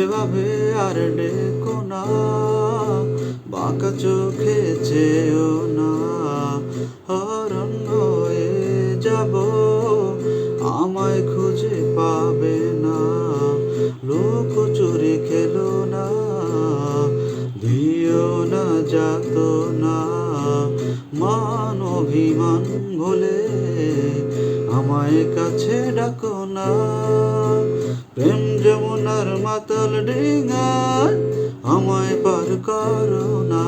এভাবে আর ডেকো না বাঁকা চোখে চেয়েও না আমায় কাছে ডাকো না। প্রেম যমুনার মাতাল ডিঙায় আমায় পার করো না।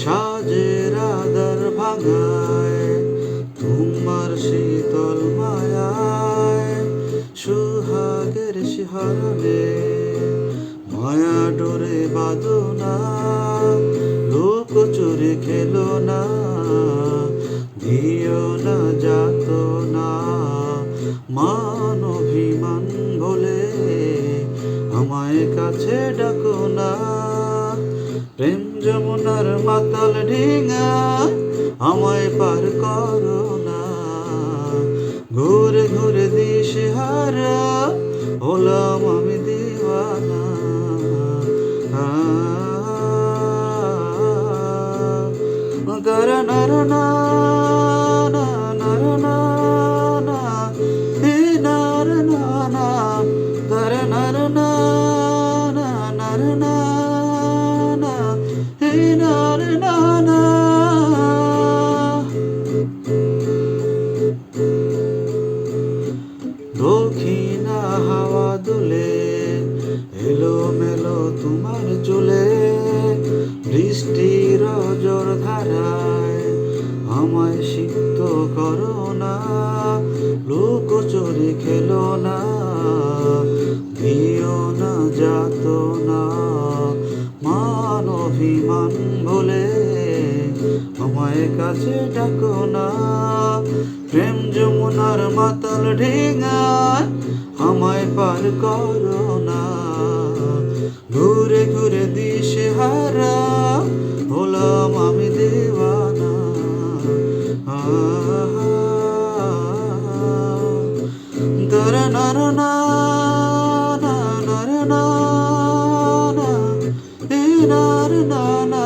সাজের আদার ভাঙায় তোমার শীতল মায়ায় সুহাগের শিহরণে মায়া ডোরে বাদনা মান অভিমান বলে, আমায় কাছে ডাকো না। প্রেম যমুনার মাতাল ডিঙা, আমায় পার করো না। ঘুরে ঘুরে দিশে হারা হলাম আমি দুলে এলো মেলো তোমার চুলে, বৃষ্টির জোর ধারায় আমায় সিক্ত করো না লোক চোরে খেলো না, দিও না, যাত না। মান অভিমান বলে আমায় কাছে ডাকো না, প্রেম যমুনার মাতাল ঢেঙায় আমায় পার করো না। ঘুরে ঘুরে দিশে হারা হলাম আমি দেওয়ানা। দর নর না নর না না না